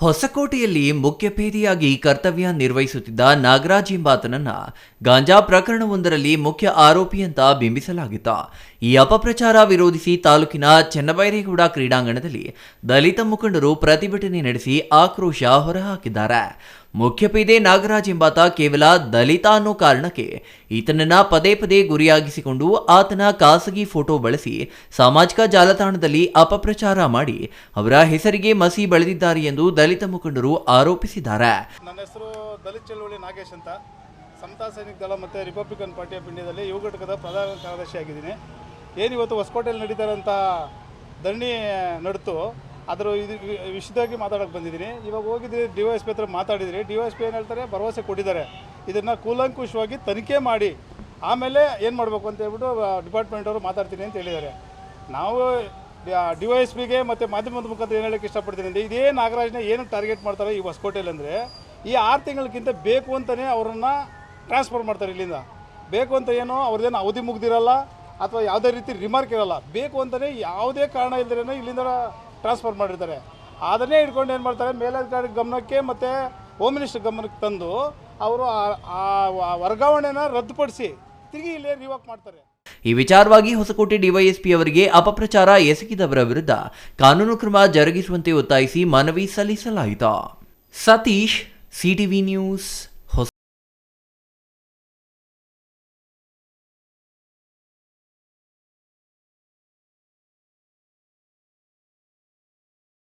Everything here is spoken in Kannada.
ಹೊಸಕೋಟೆಯಲ್ಲಿ ಮುಖ್ಯಪೇದಿಯಾಗಿ ಕರ್ತವ್ಯ ನಿರ್ವಹಿಸುತ್ತಿದ್ದ ನಾಗರಾಜ್ ಎಂಬಾತನನ್ನ ಗಾಂಜಾ ಪ್ರಕರಣವೊಂದರಲ್ಲಿ ಮುಖ್ಯ ಆರೋಪಿ ಅಂತ ಬಿಂಬಿಸಲಾಗಿತ್ತು. ಈ ಅಪಪ್ರಚಾರ ವಿರೋಧಿಸಿ ತಾಲೂಕಿನ ಚೆನ್ನಬೈರೇಗೌಡ ಕ್ರೀಡಾಂಗಣದಲ್ಲಿ ದಲಿತ ಮುಖಂಡರು ಪ್ರತಿಭಟನೆ ನಡೆಸಿ ಆಕ್ರೋಶ ಹೊರಹಾಕಿದ್ದಾರೆ. ಮುಖ್ಯಪೇದೆ ನಾಗರಾಜ್ ಎಂಬಾತ ಕೇವಲ ದಲಿತ ಅನ್ನೋ ಕಾರಣಕ್ಕೆ ಈತನನ್ನ ಪದೇ ಪದೇ ಗುರಿಯಾಗಿಸಿಕೊಂಡು ಆತನ ಖಾಸಗಿ ಫೋಟೋ ಬಳಸಿ ಸಾಮಾಜಿಕ ಜಾಲತಾಣದಲ್ಲಿ ಅಪಪ್ರಚಾರ ಮಾಡಿ ಅವರ ಹೆಸರಿಗೆ ಮಸಿ ಬೆಳೆದಿದ್ದಾರೆ ಎಂದು ದಲಿತ ಮುಖಂಡರು ಆರೋಪಿಸಿದ್ದಾರೆ. ನನ್ನ ಹೆಸರು ದಲಿತ ಚಳವಳಿ ನಾಗೇಶ್ ಅಂತ. ಸಮತಾ ಸೈನಿಕ ದಳ ಮತ್ತು ರಿಪಬ್ಲಿಕನ್ ಪಾರ್ಟಿ ಆಫ್ ಇಂಡಿಯಾದಲ್ಲಿ ಯುವ ಘಟಕದ ಪ್ರಧಾನ ಕಾರ್ಯದರ್ಶಿ ಆಗಿದ್ದೀನಿ ಏನು ಇವತ್ತು ಹೊಸಕೋಟೆಯಲ್ಲಿ ನಡೀತಾರಂಥ ಧರಣಿ ನಡೆತು. ಅದರ ಇದು ವಿ- ವಿಷಯವಾಗಿ ಮಾತಾಡೋಕ್ಕೆ ಬಂದಿದ್ದೀನಿ. ಇವಾಗ ಹೋಗಿದ್ರೆ ಡಿ ವೈ ಎಸ್ ಪಿ ಹತ್ರ ಮಾತಾಡಿದರೆ ಡಿ ವೈ ಎಸ್ ಪಿ ಏನು ಹೇಳ್ತಾರೆ? ಭರವಸೆ ಕೊಟ್ಟಿದ್ದಾರೆ. ಇದನ್ನು ಕೂಲಂಕುಷವಾಗಿ ತನಿಖೆ ಮಾಡಿ, ಆಮೇಲೆ ಏನು ಮಾಡಬೇಕು ಅಂತ ಹೇಳ್ಬಿಟ್ಟು ಡಿಪಾರ್ಟ್ಮೆಂಟ್ ಅವರು ಮಾತಾಡ್ತೀನಿ ಅಂತ ಹೇಳಿದ್ದಾರೆ. ನಾವು ಡಿ ವೈ ಎಸ್ ಪಿಗೆ ಮತ್ತು ಮಾಧ್ಯಮದ ಮುಖಾಂತರ ಏನು ಹೇಳಕ್ಕೆ ಇಷ್ಟಪಡ್ತೀನಿ ಅಂದರೆ, ಇದೇ ನಾಗರಾಜ್ನ ಏನು ಟಾರ್ಗೆಟ್ ಮಾಡ್ತಾರೆ ಈ ಹೊಸಕೋಟೆಯಲ್ಲಿ ಅಂದರೆ, ಈ ಆರು ತಿಂಗಳಿಗಿಂತ ಬೇಕು ಅಂತಲೇ ಅವರನ್ನು ಟ್ರಾನ್ಸ್ಫರ್ ಮಾಡ್ತಾರೆ ಇಲ್ಲಿಂದ. ಬೇಕು ಅಂತ ಏನು ಅವ್ರದ್ದೇನು ಅವಧಿ ಮುಗ್ದಿರಲ್ಲ, ಅಥವಾ ಯಾವುದೇ ರೀತಿ ರಿಮಾರ್ಕ್ ಇರಲ್ಲ. ಬೇಕು ಅಂತಲೇ ಯಾವುದೇ ಕಾರಣ ಇಲ್ಲದೇ ಇಲ್ಲಿಂದ ಟ್ರಾನ್ಸ್ಫರ್ ಮಾಡಿರ್ತಾರೆ. ಅದನ್ನೇ ಇಟ್ಕೊಂಡು ಏನು ಮಾಡ್ತಾರೆ ಮೇಲಧಿಕಾರಿ ಗಮನಕ್ಕೆ ಮತ್ತು ಹೋಮ್ ಮಿನಿಸ್ಟರ್ ಗಮನಕ್ಕೆ ತಂದು ಅವರು ಆ ವರ್ಗಾವಣೆನ ರದ್ದುಪಡಿಸಿ ತಿರುಗಿ ಇಲ್ಲೇ ರಿವಾಕ್ ಮಾಡ್ತಾರೆ. ಈ ವಿಚಾರವಾಗಿ ಹೊಸಕೋಟೆ ಡಿವೈಎಸ್ಪಿ ಅವರಿಗೆ ಅಪಪ್ರಚಾರ ಎಸಗಿದವರ ವಿರುದ್ಧ ಕಾನೂನು ಕ್ರಮ ಜರುಗಿಸುವಂತೆ ಒತ್ತಾಯಿಸಿ ಮನವಿ ಸಲ್ಲಿಸಲಾಯಿತು. Satish CTV news